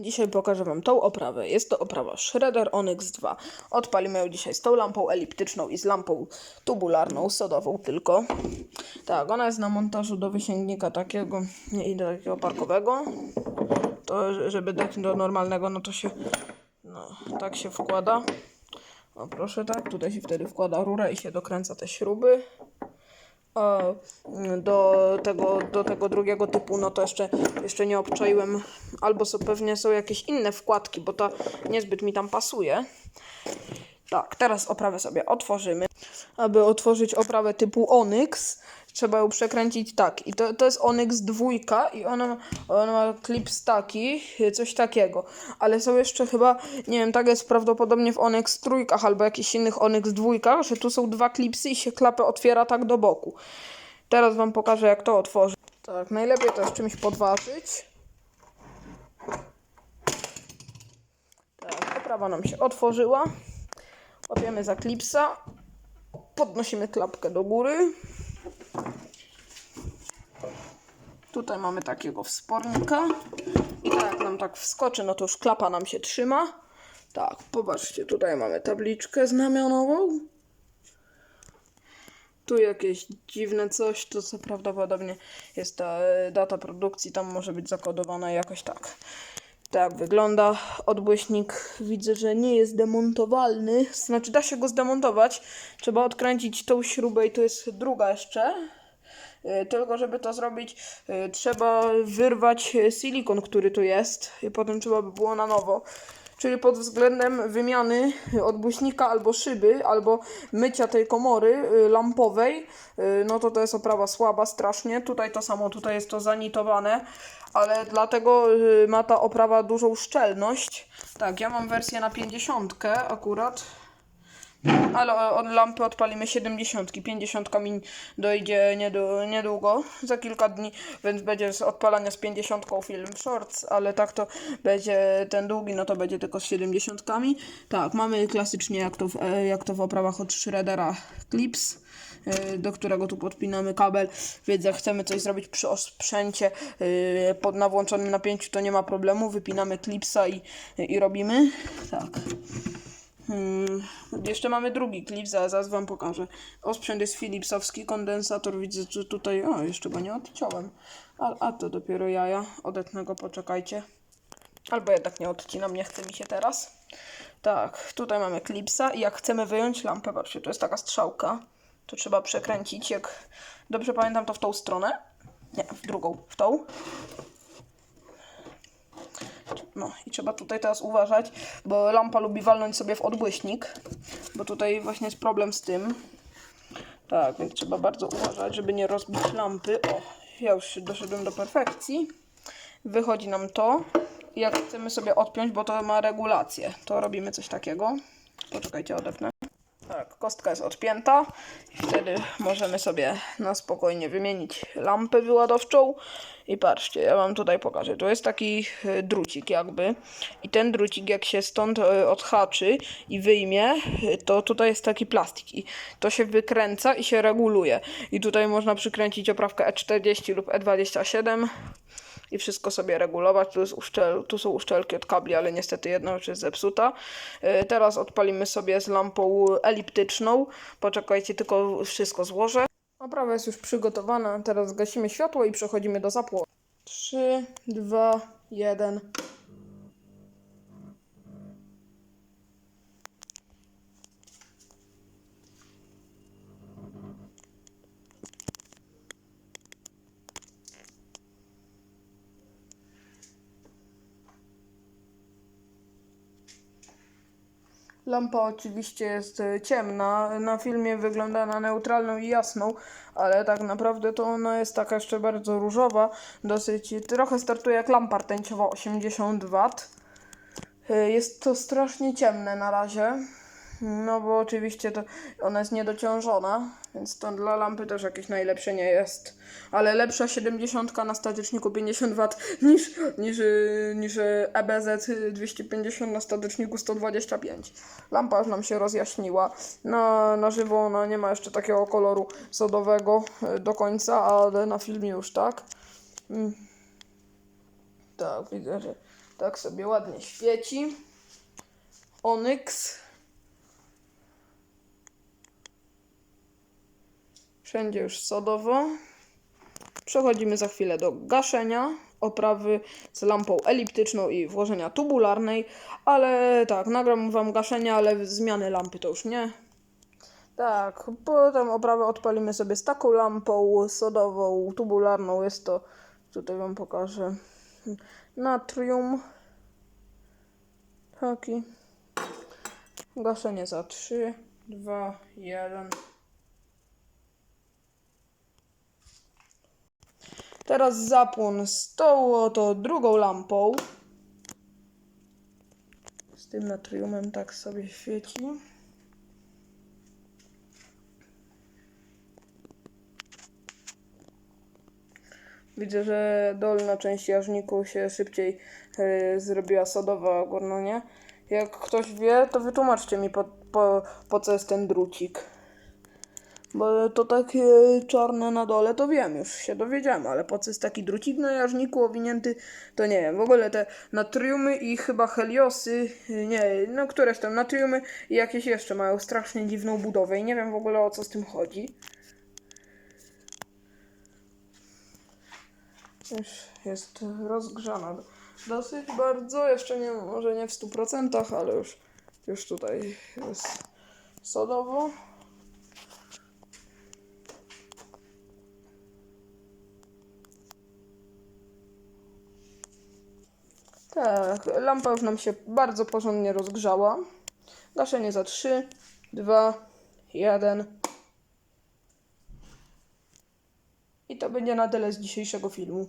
Dzisiaj pokażę Wam tą oprawę. Jest to oprawa Shredder Onyx 2. Odpalimy ją dzisiaj z tą lampą eliptyczną i z lampą tubularną, sodową tylko. Tak, ona jest na montażu do wysięgnika takiego i do takiego parkowego. To, że- żeby dać do normalnego, no to się, no, tak się wkłada. O proszę, tak, tutaj się wtedy wkłada rurę i się dokręca te śruby. Mm, do tego, do tego drugiego typu, no to jeszcze, jeszcze nie obczaiłem. Albo są, pewnie są jakieś inne wkładki, bo ta niezbyt mi tam pasuje. Tak, teraz oprawę sobie otworzymy. Aby otworzyć oprawę typu Onyx, trzeba ją przekręcić tak. I to, to jest Onyx dwójka i ona, ona ma klips taki, coś takiego. Ale są jeszcze chyba, nie wiem, tak jest prawdopodobnie w Onyx trójkach albo jakichś innych Onyx dwójkach, że tu są dwa klipsy i się klapę otwiera tak do boku. Teraz wam pokażę jak to otworzyć. Tak, najlepiej to jest czymś podważyć. Tak, oprawa nam się otworzyła. Łapiemy za klipsa. Podnosimy klapkę do góry. Tutaj mamy takiego wspornika. I tak jak nam tak wskoczy, no to już klapa nam się trzyma. Tak, popatrzcie, tutaj mamy tabliczkę znamionową. Tu jakieś dziwne coś, to co prawdopodobnie jest ta e, data produkcji, tam może być zakodowana jakoś tak. Tak wygląda. Odbłyśnik widzę, że nie jest demontowalny. Znaczy da się go zdemontować. Trzeba odkręcić tą śrubę i tu jest druga jeszcze. Y, Tylko żeby to zrobić, y, trzeba wyrwać y, silikon, który tu jest. I potem trzeba by było na nowo. Czyli pod względem wymiany odbłyśnika albo szyby, albo mycia tej komory lampowej, no to to jest oprawa słaba strasznie. Tutaj to samo, tutaj jest to zanitowane, ale dlatego ma ta oprawa dużą szczelność. Tak, ja mam wersję na 50 akurat. Ale od lampy odpalimy 70. 50 mi dojdzie niedługo, za kilka dni, więc będzie z odpalania z 50 film shorts, ale tak to będzie ten długi, no to będzie tylko z 70. Tak, mamy klasycznie jak to w, e, jak to w oprawach od Shreddera clips, e, do którego tu podpinamy kabel, więc jak chcemy coś zrobić przy osprzęcie e, pod na włączonym napięciu, to nie ma problemu, wypinamy clipsa i, i robimy. Tak. Hmm, jeszcze mamy drugi klip, zaraz, wam pokażę. Osprzęt jest Philipsowski, kondensator widzę, że tutaj, o, jeszcze go nie odciąłem. A, a to dopiero jaja, odetnę go, poczekajcie. Albo jednak nie odcinam, nie chce mi się teraz. Tak, tutaj mamy klipsa i jak chcemy wyjąć lampę, patrzcie, to jest taka strzałka. To trzeba przekręcić, jak dobrze pamiętam, to w tą stronę. Nie, w drugą, w tą. No i trzeba tutaj teraz uważać, bo lampa lubi walnąć sobie w odbłyśnik, bo tutaj właśnie jest problem z tym. Tak, więc trzeba bardzo uważać, żeby nie rozbić lampy. O, ja już doszedłem do perfekcji. Wychodzi nam to. Jak chcemy sobie odpiąć, bo to ma regulację, to robimy coś takiego. Poczekajcie, odepnę. Tak, kostka jest odpięta wtedy możemy sobie na spokojnie wymienić lampę wyładowczą. I patrzcie, ja wam tutaj pokażę. Tu jest taki e, drucik jakby i ten drucik jak się stąd e, odhaczy i wyjmie, e, to tutaj jest taki plastik i to się wykręca i się reguluje. I tutaj można przykręcić oprawkę E40 lub E27 i wszystko sobie regulować. Tu, jest uszczel, tu są uszczelki od kabli, ale niestety jedna już jest zepsuta. Yy, Teraz odpalimy sobie z lampą eliptyczną. Poczekajcie, tylko wszystko złożę. Oprawa jest już przygotowana. Teraz gasimy światło i przechodzimy do zapłonu. 3, 2, 1. Lampa oczywiście jest e, ciemna. Na filmie wygląda na neutralną i jasną, ale tak naprawdę to ona jest taka jeszcze bardzo różowa. Dosyć trochę startuje jak lampa rtęciowa 80 W. E, Jest to strasznie ciemne na razie. No bo oczywiście to ona jest niedociążona, więc to dla lampy też jakieś najlepsze nie jest. Ale lepsza 70 na statyczniku 50 W niż, niż, niż EBZ 250 na statyczniku 125. Lampa już nam się rozjaśniła. Na, na żywo ona nie ma jeszcze takiego koloru sodowego y, do końca, ale na filmie już tak. Mm. Tak, widzę, że tak sobie ładnie świeci. Onyx. Wszędzie już sodowo. Przechodzimy za chwilę do gaszenia, oprawy z lampą eliptyczną i włożenia tubularnej, ale tak, nagram wam gaszenia, ale zmiany lampy to już nie. Tak, potem oprawę odpalimy sobie z taką lampą sodową, tubularną, jest to, tutaj wam pokażę, natrium, taki, gaszenie za 3, 2, 1. Teraz zapłon tą oto drugą lampą. Z tym natriumem tak sobie świeci. Widzę, że dolna część jażniku się szybciej e, zrobiła sodowa górna, nie? Jak ktoś wie, to wytłumaczcie mi po, po, po co jest ten drucik. Bo to takie czarne na dole, to wiem, już się dowiedziałem, ale po co jest taki drucik na jażniku owinięty, to nie wiem. W ogóle te natriumy i chyba heliosy, nie, no któreś tam natriumy i jakieś jeszcze mają strasznie dziwną budowę i nie wiem w ogóle o co z tym chodzi. Już jest rozgrzana dosyć bardzo, jeszcze nie, może nie w 100%, ale już, już tutaj jest sodowo. Tak, lampa już nam się bardzo porządnie rozgrzała. Gaszenie za 3, 2, 1. I to będzie na tyle z dzisiejszego filmu.